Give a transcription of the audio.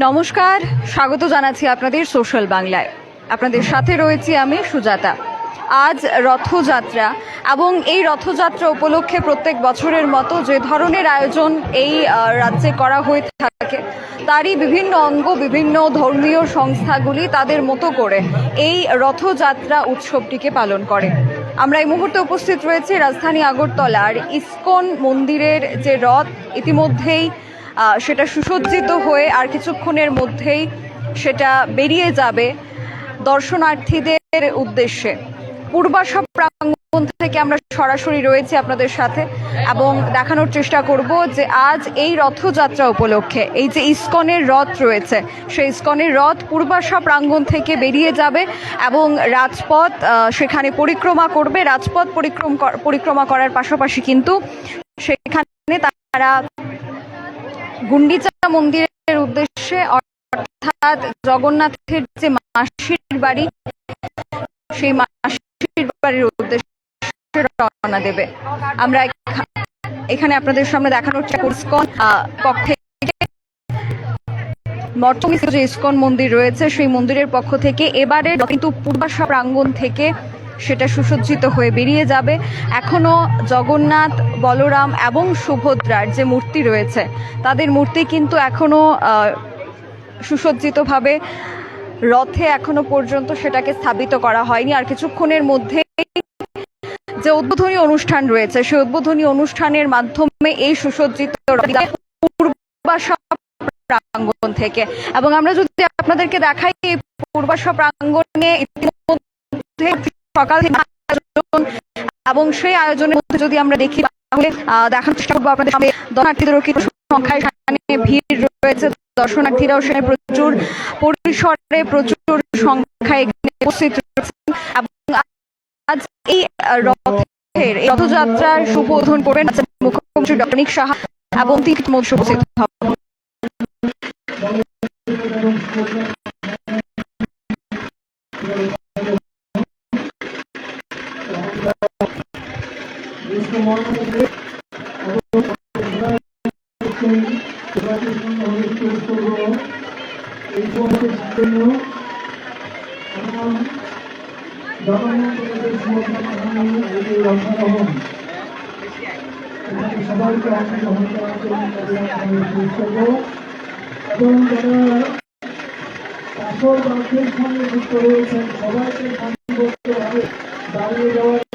নমস্কার, স্বাগত জানাচ্ছি আপনাদের সোশ্যাল বাংলায়। আপনাদের সাথে রয়েছি আমি সুজাতা। আজ রথযাত্রা এবং এই রথযাত্রা উপলক্ষে প্রত্যেক বছরের মতো যে ধরনের আয়োজন এই রাজ্যে করা হয়ে থাকে, তারই বিভিন্ন অঙ্গ, বিভিন্ন ধর্মীয় সংস্থাগুলি তাদের মতো করে এই রথযাত্রা উৎসবটিকে পালন করে। আমরা এই মুহূর্তে উপস্থিত রয়েছি রাজধানী আগরতলার ইসকন মন্দিরের যে রথ, ইতিমধ্যেই সেটা সুসজ্জিত হয়ে আর কিছুক্ষণের মধ্যেই সেটা বেরিয়ে যাবে দর্শনার্থীদের উদ্দেশ্যে। পূর্বাশা প্রাঙ্গণ থেকে আমরা সরাসরি রয়েছি আপনাদের সাথে এবং দেখানোর চেষ্টা করব যে আজ এই রথযাত্রা উপলক্ষে, এই যে ইস্কনের রথ রয়েছে, সেই ইস্কনের রথ পূর্বাশা প্রাঙ্গণ থেকে বেরিয়ে যাবে এবং রাজপথ সেখানে পরিক্রমা করবে। রাজপথ পরিক্রম কর- পরিক্রমা করার পাশাপাশি কিন্তু সেখানে তারা গুন্ডিচা মন্দিরের উদ্দেশ্যে অর্থাৎ জগন্নাথের যে মাসির বাড়ি সেই মাসির বাড়ির উদ্দেশ্যে রওনা দেবে। আমরা এখানে আপনাদের সামনে দেখানোর ইসকন, পক্ষ মঠমিশ্র যে ইস্কন মন্দির রয়েছে সেই মন্দিরের পক্ষ থেকে। এবারে কিন্তু পূর্বাশা প্রাঙ্গণ থেকে সেটা সুসজ্জিত হয়ে বেরিয়ে যাবে। এখনও জগন্নাথ বলরাম এবং সুভদ্রার যে মূর্তি রয়েছে তাদের মূর্তি কিন্তু এখনও আহ, সুসজ্জিতভাবে রথে এখনও পর্যন্ত সেটাকে স্থাপিত করা হয়নি। আর কিছুক্ষণের মধ্যে যে উদ্বোধনী অনুষ্ঠান রয়েছে সেই উদ্বোধনী অনুষ্ঠানের মাধ্যমে এই সুসজ্জিত প্রাঙ্গণ থেকে। এবং আমরা যদি আপনাদেরকে দেখাই এই পূর্বাশা প্রাঙ্গণে ইতিমধ্যে সকাল এবং সেই আয়োজনের মধ্যে যদি আমরা দেখি, তাহলে দেখানোর চেষ্টা করব আপনাদের সামনে। দর্শনার্থীদেরও কিছু সংখ্যায় সেখানে ভিড় রয়েছে। দর্শনার্থীরাও সেখানে প্রচুর পরিসরে প্রচুর সংখ্যায় এখানে উপস্থিত রয়েছেন এবং আজ এই রথের রথযাত্রার উদ্বোধন করবেন মুখ্যমন্ত্রী ডক্টর নিক সাহা এবং তিনি মধ্যে উপস্থিত হবেন। এই সমাজের জন্য সবাইকে অংশগ্রহণ করার জন্য এবং যারা আসল রাজ্যের সঙ্গে যুক্ত সবাইকে দাঁড়িয়ে যাওয়ার